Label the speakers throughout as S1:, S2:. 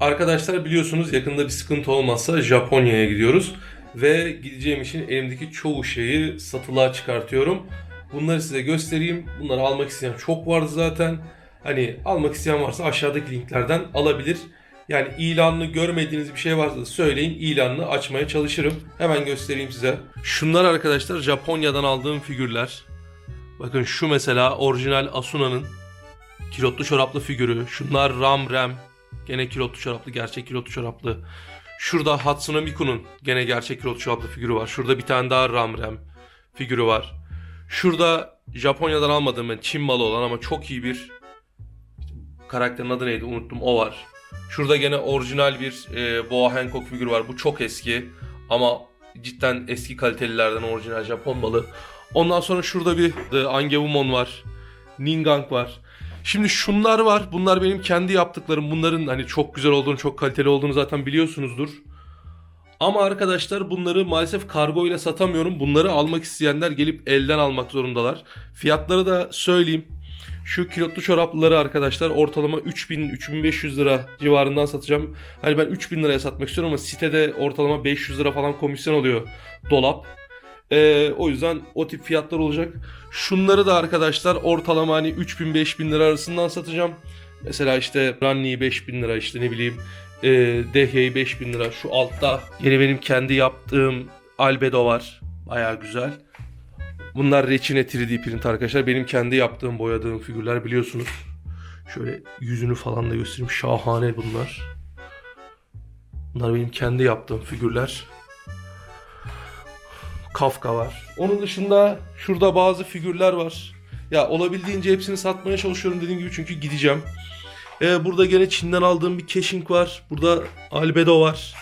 S1: Arkadaşlar biliyorsunuz yakında bir sıkıntı olmazsa Japonya'ya gidiyoruz. Ve gideceğim için elimdeki çoğu şeyi satılığa çıkartıyorum. Bunları size göstereyim. Bunları almak isteyen çok vardı zaten. Hani almak isteyen varsa aşağıdaki linklerden alabilir. Yani ilanını görmediğiniz bir şey varsa söyleyin ilanını açmaya çalışırım. Hemen göstereyim size. Şunlar arkadaşlar Japonya'dan aldığım figürler. Bakın şu mesela orijinal Asuna'nın kilotlu çoraplı figürü. Şunlar Ram Rem. Gene kilotlu çoraplı, gerçek kilotlu çoraplı. Şurada Hatsune Miku'nun gene gerçek kilotlu çoraplı figürü var. Şurada bir tane daha Ram Rem figürü var. Şurada Japonya'dan almadığım yani Çin malı olan ama çok iyi bir karakterin adı neydi unuttum o var. Şurada gene orijinal bir e, Boa Hancock figürü var. Bu çok eski ama cidden eski kalitelilerden orijinal Japon malı. Ondan sonra şurada bir The Angewumon var. Ningang var. Şimdi şunlar var. Bunlar benim kendi yaptıklarım. Bunların hani çok güzel olduğunu, çok kaliteli olduğunu zaten biliyorsunuzdur. Ama arkadaşlar bunları maalesef kargo ile satamıyorum. Bunları almak isteyenler gelip elden almak zorundalar. Fiyatları da söyleyeyim. Şu kilotlu çoraplıları arkadaşlar ortalama 3000-3500 lira civarından satacağım. Hani ben 3000 liraya satmak istiyorum ama sitede ortalama 500 lira falan komisyon oluyor dolap. Ee, o yüzden o tip fiyatlar olacak. Şunları da arkadaşlar ortalama hani 3000-5000 lira arasından satacağım. Mesela işte Ranni'yi 5000 lira işte ne bileyim e, Dehya'yı 5000 lira. Şu altta yine benim kendi yaptığım Albedo var. Baya güzel. Bunlar Reçine 3D print arkadaşlar. Benim kendi yaptığım boyadığım figürler biliyorsunuz. Şöyle yüzünü falan da göstereyim. Şahane bunlar. Bunlar benim kendi yaptığım figürler. Kafka var. Onun dışında şurada bazı figürler var. Ya olabildiğince hepsini satmaya çalışıyorum dediğim gibi çünkü gideceğim. Ee, burada gene Çin'den aldığım bir Cashing var. Burada Albedo var.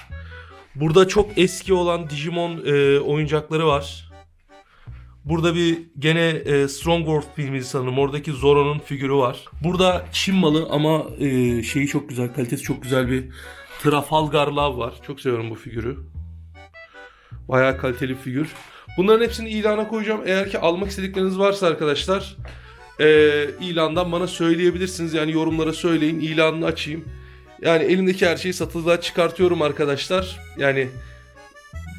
S1: Burada çok eski olan Digimon e, oyuncakları var. Burada bir gene e, Stronghold filmi sanırım. Oradaki Zoro'nun figürü var. Burada Çin malı ama e, şeyi çok güzel, kalitesi çok güzel bir Trafalgar Love var. Çok seviyorum bu figürü. Bayağı kaliteli bir figür. Bunların hepsini ilana koyacağım. Eğer ki almak istedikleriniz varsa arkadaşlar e, ilandan bana söyleyebilirsiniz. Yani yorumlara söyleyin. ilanını açayım. Yani elimdeki her şeyi satılığa çıkartıyorum arkadaşlar. Yani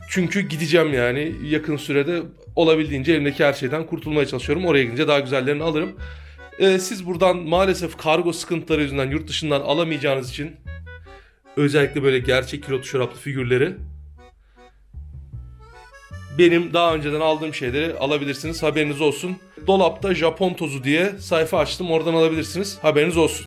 S1: çünkü gideceğim yani yakın sürede olabildiğince elimdeki her şeyden kurtulmaya çalışıyorum. Oraya gidince daha güzellerini alırım. Ee, siz buradan maalesef kargo sıkıntıları yüzünden yurt dışından alamayacağınız için özellikle böyle gerçek kilotlu çoraplı figürleri benim daha önceden aldığım şeyleri alabilirsiniz. Haberiniz olsun. Dolapta Japon tozu diye sayfa açtım. Oradan alabilirsiniz. Haberiniz olsun.